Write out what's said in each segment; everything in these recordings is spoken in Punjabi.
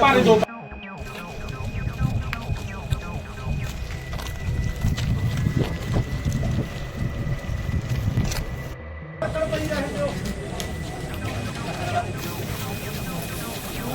पाणी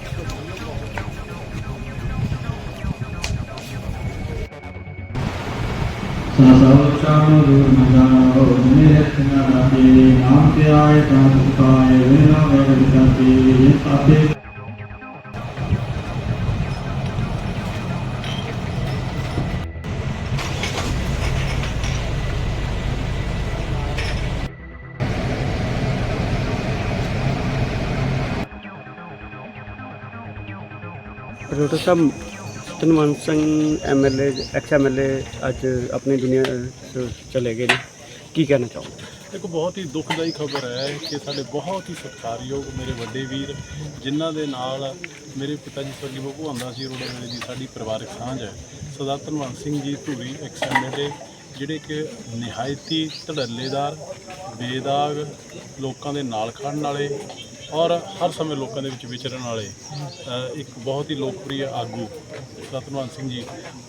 ਚਲੋ ਗਏ ਸਸਵਚਾਨ ਦੁਰਮਜਾਓ ਨਿਰਤਨਾ ਦੇ ਨਾਮ ਤੇ ਆਏ ਤਾਂ ਸੁਖਾਏ ਵਿਨਾ ਵਰ ਵਿਚਾਤੀ ਆਪੇ ਡਾਕਟਰ ਸਾਹਿਬ Dhanwant Singh MLA ex MLA ਅੱਜ ਆਪਣੀ ਦੁਨੀਆ ਤੋਂ ਚਲੇ ਗਏ ਨੇ। ਕੀ ਕਹਿਣਾ ਚਾਹੋਗੇ? ਇੱਕ ਬਹੁਤ ਹੀ ਦੁਖਦਾਈ ਖਬਰ ਹੈ ਕਿ ਸਾਡੇ ਬਹੁਤ ਹੀ ਸਤਿਕਾਰਯੋਗ ਮੇਰੇ ਵੱਡੇ ਵੀਰ, ਜਿਨ੍ਹਾਂ ਦੇ ਨਾਲ ਮੇਰੇ ਪਿਤਾ ਜੀ ਸਵਰਗੀ ਭਗਵੰਦਾ ਸੀ ਰੋੜਾ ਵੇਲੇ ਦੀ ਸਾਡੀ ਪਰਿਵਾਰਕ ਸਾਂਝ ਹੈ। ਸਰਦਾਰ ਧਨਵੰਤ ਸਿੰਘ ਜੀ ਧੂਰੀ, ਐਕਸ ਐਮਐਲਏ ਜਿਹੜੇ ਕਿ ਨਿਹਾਇਤੀ ਧੜੱਲੇਦਾਰ, ਬੇਦਾਗ, ਲੋਕਾਂ ਦੇ ਨਾਲ ਖੜਨ ਵਾਲੇ ਔਰ ਹਰ ਸਮੇਂ ਲੋਕਾਂ ਦੇ ਵਿੱਚ ਵਿਚਰਨ ਵਾਲੇ ਇੱਕ ਬਹੁਤ ਹੀ ਲੋਕਪ੍ਰਿਯ ਆਗੂ ਸਰਦਾਰ ਧਨਵੰਤ ਸਿੰਘ ਜੀ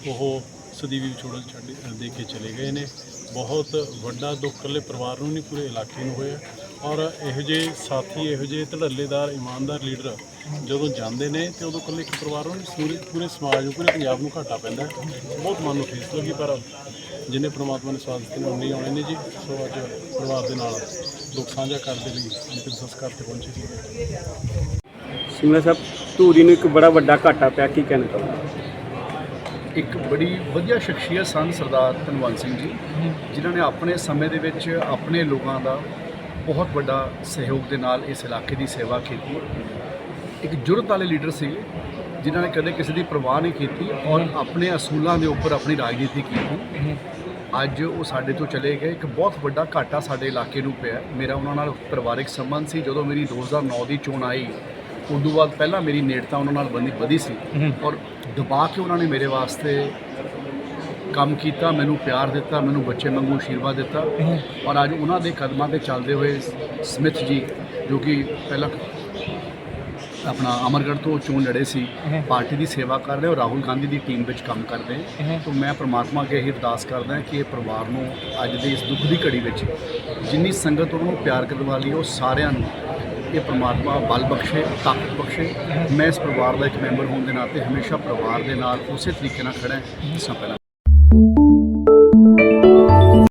ਉਹ ਸਦੀਵੀ ਵਿਛੋੜਨ ਛੱਡ ਦੇ ਕੇ ਚਲੇ ਗਏ ਨੇ। ਬਹੁਤ ਵੱਡਾ ਦੁੱਖ ਇਕੱਲੇ ਪਰਿਵਾਰ ਨੂੰ ਨਹੀਂ ਪੂਰੇ ਇਲਾਕੇ ਨੂੰ ਹੋਇਆ। ਔਰ ਇਹੋ ਜਿਹੇ ਸਾਥੀ ਇਹੋ ਜਿਹੇ ਧੜੱਲੇਦਾਰ ਇਮਾਨਦਾਰ ਲੀਡਰ ਜਦੋਂ ਜਾਂਦੇ ਨੇ ਤੇ ਉਦੋਂ ਇਕੱਲੇ ਇੱਕ ਪਰਿਵਾਰ ਨੂੰ ਨਹੀਂ, ਪੂਰੇ ਪੂਰੇ ਸਮਾਜ ਨੂੰ ਪੂਰੇ ਪੰਜਾਬ ਨੂੰ ਘਾਟਾ ਪੈਂਦਾ ਬਹੁਤ ਮਨ ਨੂੰ ਠੇਸ ਲੱਗੀ ਪਰ ਜਿੰਨੇ ਪ੍ਰਮਾਤਮਾ ਨੇ ਸਾਥ ਦਿੱਤੇ ਨੇ ਉਨੇ ਆਉਣੇ ਨੇ ਜੀ। ਸੋ ਅੱਜ ਪਰਿਵਾਰ ਦੇ ਨਾਲ ਦੁੱਖ ਸਾਂਝਾ ਕਰਨ ਦੇ ਲਈ ਅੰਤਿਮ ਸੰਸਕਾਰ ਤੇ ਪਹੁੰਚੇ ਸੀ। ਸਿਮਲਾ ਸਾਹਿਬ ਧੂਰੀ ਨੂੰ ਇੱਕ ਬੜਾ ਵੱਡਾ ਘਾਟਾ ਪਿਆ ਕੀ ਕਹਿਣਾ ਚਾਹੋਗੇ? ਇੱਕ ਬੜੀ ਵਧੀਆ ਸ਼ਖਸੀਅਤ ਸਨ ਸਰਦਾਰ ਧਨਵੰਤ ਸਿੰਘ ਜੀ ਜਿਨ੍ਹਾਂ ਨੇ ਆਪਣੇ ਸਮੇਂ ਦੇ ਵਿੱਚ ਆਪਣੇ ਲੋਕਾਂ ਦਾ ਬਹੁਤ ਵੱਡਾ ਸਹਿਯੋਗ ਦੇ ਨਾਲ ਇਸ ਇਲਾਕੇ ਦੀ ਸੇਵਾ ਕੀਤੀ। ਇੱਕ ਜੁਰਤ ਵਾਲੇ ਲੀਡਰ ਸੀ ਜਿਨ੍ਹਾਂ ਨੇ ਕਦੇ ਕਿਸੇ ਦੀ ਪਰਵਾਹ ਨਹੀਂ ਕੀਤੀ ਔਰ ਆਪਣੇ ਅਸੂਲਾਂ ਦੇ ਉੱਪਰ ਆਪਣੀ ਰਾਜਨੀਤੀ ਕੀਤੀ। ਅੱਜ ਉਹ ਸਾਡੇ ਤੋਂ ਚਲੇ ਗਏ। ਇੱਕ ਬਹੁਤ ਵੱਡਾ ਘਾਟਾ ਸਾਡੇ ਇਲਾਕੇ ਨੂੰ ਪਿਆ। ਮੇਰਾ ਉਹਨਾਂ ਨਾਲ ਪਰਿਵਾਰਕ ਸੰਬੰਧ ਸੀ। ਜਦੋਂ ਮੇਰੀ 2009 ਦੀ ਚੋਣ ਆਈ ਉਦੋਂ ਬਾਅਦ ਪਹਿਲਾਂ ਮੇਰੀ ਨੇੜਤਾ ਉਹਨਾਂ ਨਾਲ ਬੰਦੀ ਵਧੀ ਸੀ। ਔਰ ਦਬਾ ਕੇ ਉਹਨਾਂ ਨੇ ਮੇਰੇ ਵਾਸਤੇ ਕੰਮ ਕੀਤਾ ਮੈਨੂੰ ਪਿਆਰ ਦਿੱਤਾ ਮੈਨੂੰ ਬੱਚੇ ਵਾਂਗੂ ਆਸ਼ੀਰਵਾਦ ਦਿੱਤਾ। ਔਰ ਅੱਜ ਉਹਨਾਂ ਦੇ ਕਦਮਾਂ ਤੇ ਚੱਲਦੇ ਹੋਏ ਸਮਿਥ ਜੀ ਜੋ ਕਿ ਪਹਿਲਾਂ ਆਪਣਾ ਅਮਰਗੜ੍ਹ ਤੋਂ ਚੋਣ ਲੜੇ ਸੀ। ਪਾਰਟੀ ਦੀ ਸੇਵਾ ਕਰ ਰਹੇ ਔਰ ਰਾਹੁਲ ਗਾਂਧੀ ਦੀ ਟੀਮ ਵਿੱਚ ਕੰਮ ਕਰਦੇ ਤਾਂ ਮੈਂ ਪ੍ਰਮਾਤਮਾ ਅੱਗੇ ਇਹ ਅਰਦਾਸ ਕਰਦਾ ਕਿ ਇਹ ਪਰਿਵਾਰ ਨੂੰ ਅੱਜ ਦੇ ਇਸ ਦੁੱਖ ਦੀ ਘੜੀ ਵਿੱਚ ਜਿੰਨੀ ਸੰਗਤ ਉਹਨਾਂ ਨੂੰ ਪਿਆਰ ਕਰਨ ਵਾਲੀ ਉਹ ਸਾਰਿਆਂ ਨੂੰ ਇਹ ਪ੍ਰਮਾਤਮਾ ਬਲ ਬਖਸ਼ੇ ਤਾਕਤ ਬਖਸ਼ੇ। ਮੈਂ ਇਸ ਪਰਿਵਾਰ ਦਾ ਇੱਕ ਮੈਂਬਰ ਹੋਣ ਦੇ ਨਾਤੇ ਹਮੇਸ਼ਾ ਪਰਿਵਾਰ ਦੇ ਨਾਲ ਉਸੇ ਤਰੀਕੇ ਨਾਲ ਖੜਾ ਹਾਂ। ਪਹਿਲਾਂ